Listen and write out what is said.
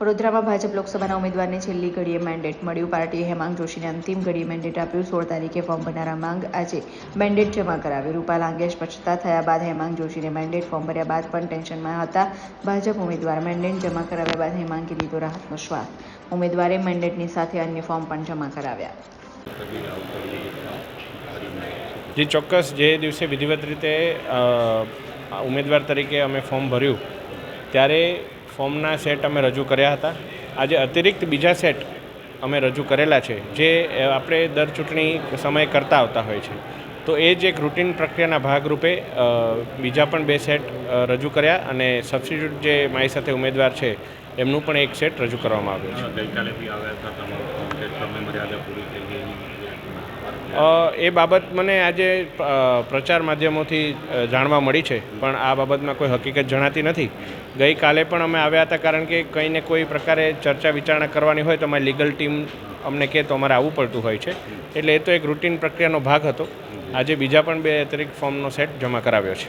વડોદરામાં ભાજપ લોકસભાના ઉમેદવારને છેલ્લી ઘડીએ મેન્ડેટ મળ્યું. પાર્ટીએ હેમાંગ જોશીને અંતિમ ઘડીએ મેન્ડેટ આપ્યું. સોળ તારીખે ફોર્મ ભરનારા માંગ આજે મેન્ડેટ જમા કરાવ્યું રૂપાલ અંગે સ્પષ્ટતા થયા બાદ હેમાંગ જોશીને મેન્ડેટ ફોર્મ ભર્યા બાદ પણ ટેન્શનમાં હતા. ભાજપ ઉમેદવાર મેન્ડેટ જમા કરાવ્યા બાદ હેમાંગે લીધો રાહતનો શ્વાસ. ઉમેદવારે મેન્ડેટની સાથે અન્ય ફોર્મ પણ જમા કરાવ્યા. જે, ચોક્કસ. જે દિવસે વિધિવત રીતે ઉમેદવાર તરીકે અમે ફોર્મ ભર્યું, ત્યારે ફોર્મના સેટ અમે રજૂ કર્યા હતા. આજે અતિરિક્ત બીજા સેટ અમે રજૂ કરેલા છે, જે આપણે દર ચૂંટણી સમયે કરતા આવતા હોય છે. તો એ જ એક રૂટીન પ્રક્રિયાના ભાગરૂપે બીજા પણ બે સેટ રજૂ કર્યા અને સબસ્ટિટ્યૂટ જે મારી સાથે ઉમેદવાર છે એમનું પણ એક સેટ રજૂ કરવામાં આવ્યું છે. ગઈકાલે બી આવ્યા હતા તમારું મર્યાદા પૂરી થઈ ગઈ એ બાબત મને આજે પ્રચાર માધ્યમોથી જાણવા મળી છે પણ આ બાબતમાં કોઈ હકીકત જણાતી નથી. ગઈકાલે પણ અમે આવ્યા હતા કારણ કે કંઈને કોઈ પ્રકારે ચર્ચા વિચારણા કરવાની હોય તો અમારી લીગલ ટીમ અમને કહે તો અમારે આવવું પડતું હોય છે. એટલે એ તો એક રૂટીન પ્રક્રિયાનો ભાગ હતો. આજે બીજા પણ બે અતિરિક્ત ફોર્મનો સેટ જમા કરાવ્યો છે.